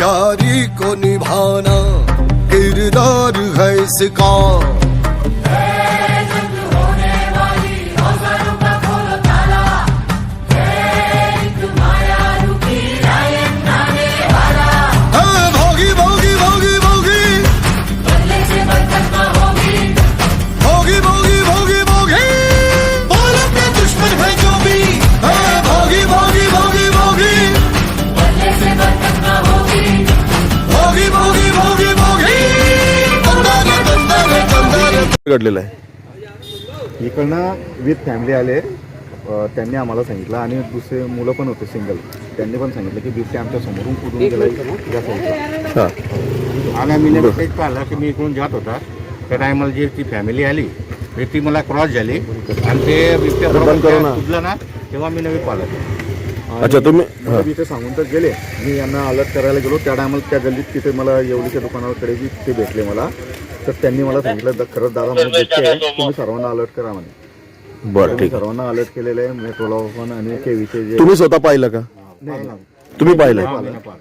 यारी को निभाना किरदार है इसका। घडलेलं आहे. इकडनं विथ फॅमिली आले. त्यांनी आम्हाला सांगितलं आणि दुसरे मुलं पण होते सिंगल त्यांनी पण सांगितलं की बिबटे आमच्या समोरून कुठून गेला हा. आणि मी तेच पाहिलं की मी इकडून जात होता. त्या टायमाला जी ती फॅमिली आली ती मला क्रॉस झाली. आणि ते बिबट्या ना. कुठलं ना तेव्हा मी नवी पाहिलं. अच्छा तुम्ही मुलं हा. तिथे सांगून तर गेले. मी यांना अलर्ट करायला गेलो. त्या टायमाला त्या गल्लीत तिथे मला येवलीच्या दुकानाकडे बी ते भेटले मला. तर त्यांनी मला सांगितलं "दा- खरंच दादा बिबटे आहे. तुम्ही सर्वांना अलर्ट करा म्हणे. बरं मी ठीक सर्वांना अलर्ट केलेलं आहे. मेट्रोला पण आणि केवीचे जे तुम्ही स्वतः पाहिलं का? नाही, तुम्ही पाहिलं?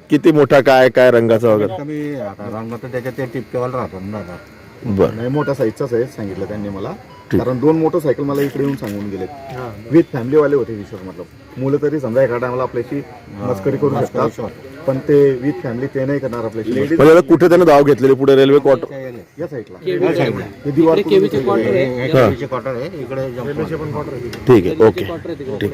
किती मोठा काय काय रंगाचा वगैरे? कमी आता रंग तर त्याच्यात ते टिपकेवाला राहतो ना दादा. बरं. नाही मोठ्या साईजचाच आहे सांगितलं त्यांनी मला. कारण दोन मोटरसायकल मला इकडे येऊन सांगून गेले विथ फॅमिलीवाले होते विश्वास मतलब. मुलं तरी समजा एका टायमाला आपल्याशी मस्करी करू शकतात पण ते विथ फॅमिली ते नाही करणार आपल्याशी कुठे त्याने धाव घेतलेली? पुढे रेल्वे क्वार्टर या साईडला. हे दिवार क्वार्टर आहे. इकडे ठीक आहे ओके ठीक